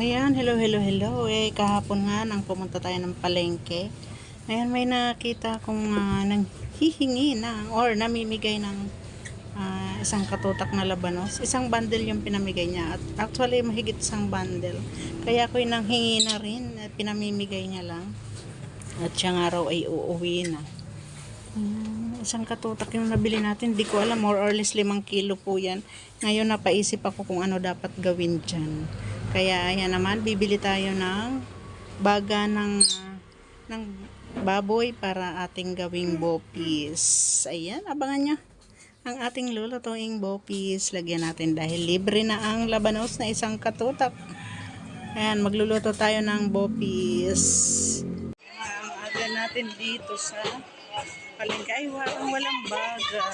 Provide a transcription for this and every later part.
Ayan, hello, hello, hello. Eh, kahapon nga nang pumunta tayo ng palengke. Ayan, may nakita akong uh, nang hihingi ng or namimigay ng ah, isang katutak na labanos. Isang bundle yung pinamigay niya. At actually, mahigit isang bundle. Kaya ako nang hingi na rin. At pinamimigay niya lang. At siya nga raw ay uuwi na. Ayan, isang katutak yung nabili natin. Di ko alam, more or less limang kilo po yan. Ngayon napaisip ako kung ano dapat gawin dyan. Kaya ayan naman, bibili tayo ng baga ng, ng baboy para ating gawing bopis. Ayan, abangan nyo. Ang ating lulutuing bopis, lagyan natin dahil libre na ang labanos na isang katutak. Ayan, magluluto tayo ng bopis. Ang natin dito sa palengke. Ay, walang walang baga.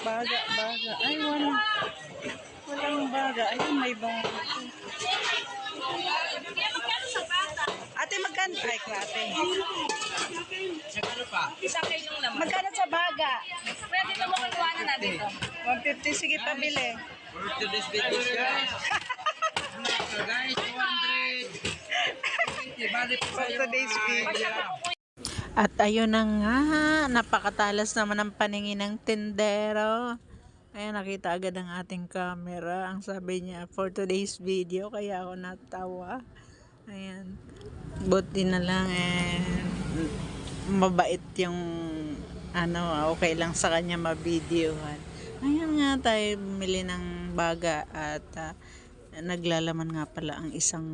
Baga, baga. Ay, walang, walang baga. Ayun, may baga. Ate, magkano? Ay, klate. Isang kilong naman. Magkano sa baga? Pwede na mo kinuha na dito. 150, sige, pabili. For today's video guys. So guys, 200. Bali po For kayo. today's video. At ayun na nga, napakatalas naman ang paningin ng tindero. Ayan, nakita agad ang ating camera. Ang sabi niya, for today's video, kaya ako natawa. Ayan. Buti na lang, eh, mabait yung, ano, okay lang sa kanya mabidyohan. Ayan nga tayo, bumili ng baga at ah, naglalaman nga pala ang isang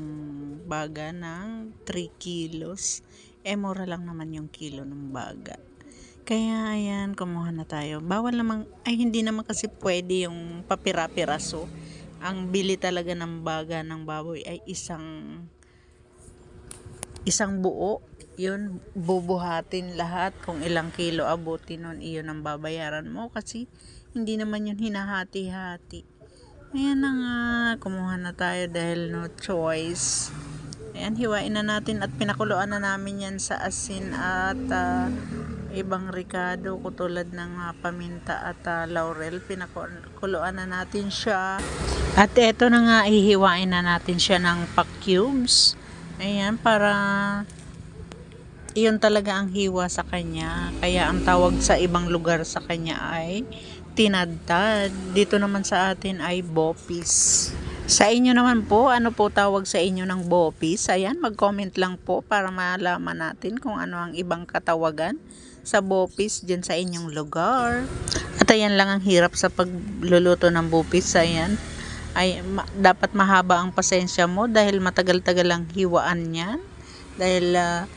baga ng 3 kilos. Eh, mura lang naman yung kilo ng baga. Kaya, ayan, kumuha na tayo. Bawal naman, ay hindi naman kasi pwede yung papira-piraso. Ang bili talaga ng baga ng baboy ay isang isang buo. Yun, bubuhatin lahat. Kung ilang kilo abutin nun, iyon ang babayaran mo. Kasi, hindi naman yun hinahati-hati. Ayan na nga, kumuha na tayo dahil no choice. Ayan, hiwain na natin at pinakuluan na namin yan sa asin at ah, ibang ricado katulad ng ah, paminta at ah, laurel. Pinakuluan na natin siya. At eto na nga, ihiwain na natin siya ng pack cubes. Ayan, para iyon talaga ang hiwa sa kanya. Kaya ang tawag sa ibang lugar sa kanya ay tinadtad. Dito naman sa atin ay bopis. Sa inyo naman po, ano po tawag sa inyo ng bopis? Ayan, mag-comment lang po para malaman natin kung ano ang ibang katawagan sa bopis dyan sa inyong lugar. At ayan lang ang hirap sa pagluluto ng bopis. Ayan, ay ma- dapat mahaba ang pasensya mo dahil matagal-tagal ang hiwaan niyan. Dahil ah,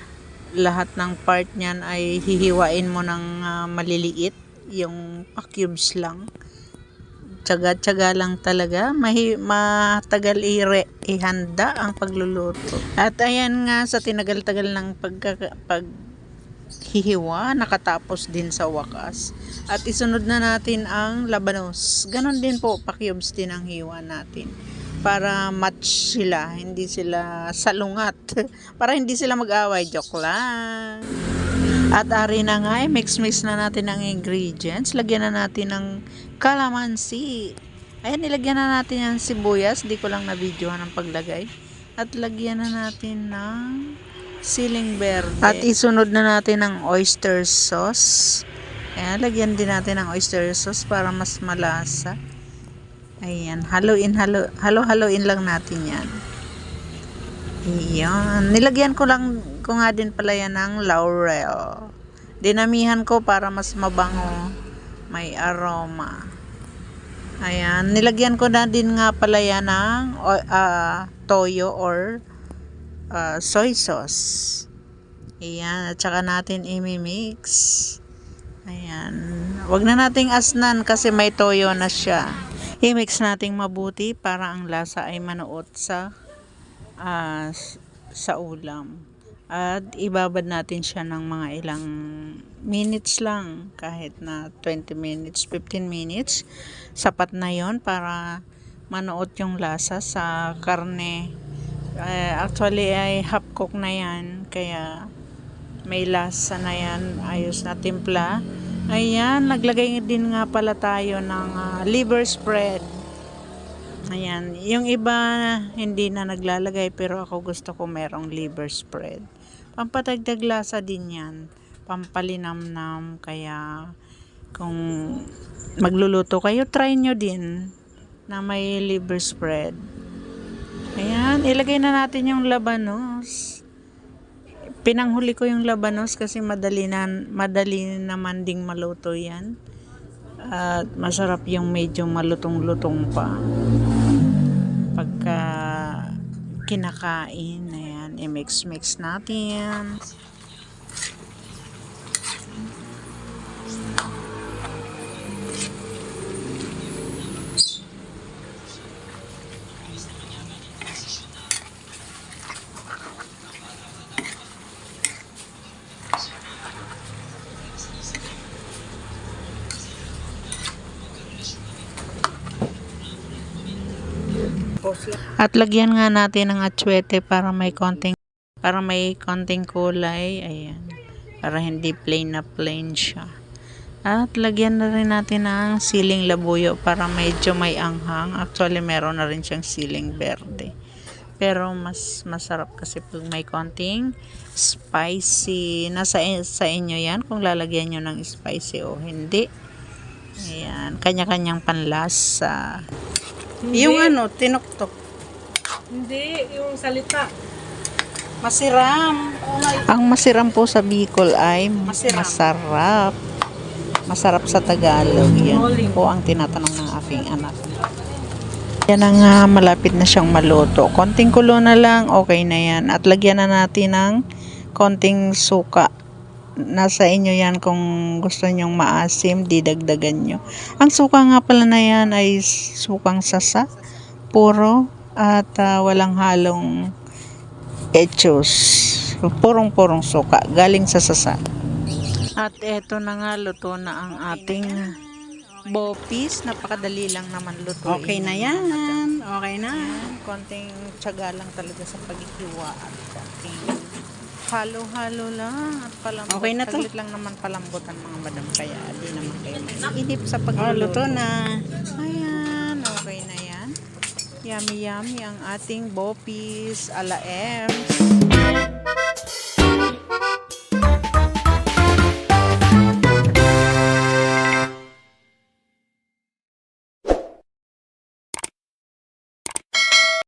lahat ng part niyan ay hihiwain mo ng ah, maliliit, yung pa-cubes lang. Tsaga-tsaga lang talaga. Mahi, matagal ihanda ang pagluluto. At ayan nga sa tinagal-tagal ng pagka, pag hihiwa, nakatapos din sa wakas. At isunod na natin ang labanos. Ganon din po, pa-cubes din ang hiwa natin. Para match sila, hindi sila salungat. Para hindi sila mag-away, joke lang. At ari na nga, eh, mix-mix na natin ang ingredients. Lagyan na natin ng calamansi. Ayan, nilagyan na natin yung sibuyas. Di ko lang na-videohan ang paglagay. At lagyan na natin ng siling verde. At isunod na natin ang oyster sauce. Ayan, lagyan din natin ng oyster sauce para mas malasa. Ayan, haluin, halo, halo-haloin lang natin yan. Iyon. Nilagyan ko lang ko nga din pala yan ng laurel. Dinamihan ko para mas mabango. May aroma. Ayan. Nilagyan ko na din nga pala yan ng ah, toyo or ah, soy sauce. Ayan. At saka natin imimix. Ayan. Wag na nating asnan kasi may toyo na siya. I-mix nating mabuti para ang lasa ay manuot sa s- sa ulam. At ibabad natin siya ng mga ilang minutes lang. Kahit na 20 minutes, 15 minutes. Sapat na yon para manuot yung lasa sa karne. Eh, actually ay half cook na yan. Kaya may lasa na yan. Ayos na timpla. Ayan, naglagay din nga pala tayo ng ah, liver spread. Ayan. Yung iba hindi na naglalagay pero ako gusto ko merong liver spread. Pampatagdag lasa din yan. Pampalinamnam. Kaya kung magluluto kayo, try nyo din na may liver spread. Ayan. Ilagay na natin yung labanos. Pinanghuli ko yung labanos kasi madali, na, madali naman ding maluto yan. At masarap yung medyo malutong-lutong pa pagka kinakain. Ayan, i-mix-mix natin. At lagyan nga natin ng atsuete para may konting para may konting kulay. Ayan. Para hindi plain na plain siya. At lagyan na rin natin ng siling labuyo para medyo may anghang. Actually, meron na rin siyang siling berde. Pero mas masarap kasi pag may konting spicy. Nasa sa inyo yan kung lalagyan nyo ng spicy o hindi. Ayan. Kanya-kanyang panlasa. Yung ano, tinuktok. Hindi, yung salita. Masiram. Ang masiram po sa Bicol ay masarap. Masarap sa Tagalog. Yan po ang tinatanong ng aking anak. Yan na nga, malapit na siyang maluto. Konting kulo na lang, okay na yan. At lagyan na natin ng konting suka. Nasa inyo yan kung gusto nyong maasim, didagdagan nyo. Ang suka nga pala na yan ay sukang sasa, puro, at ah, walang halong echos. Purong-purong suka, galing sa sasa. At eto na nga, luto na ang ating bopis. Napakadali lang naman lutuin. Okay na yan. Okay na. Ayan, konting tiyaga lang talaga sa paghihiwa at konting halo-halo lang at palambot. Okay na to. Saglit lang naman palambot ang mga madam kaya di naman kayo mainip sa Oh, pagluluto. luto na. Ayan, yan. Yummy yummy ang ating bopis ala Ems.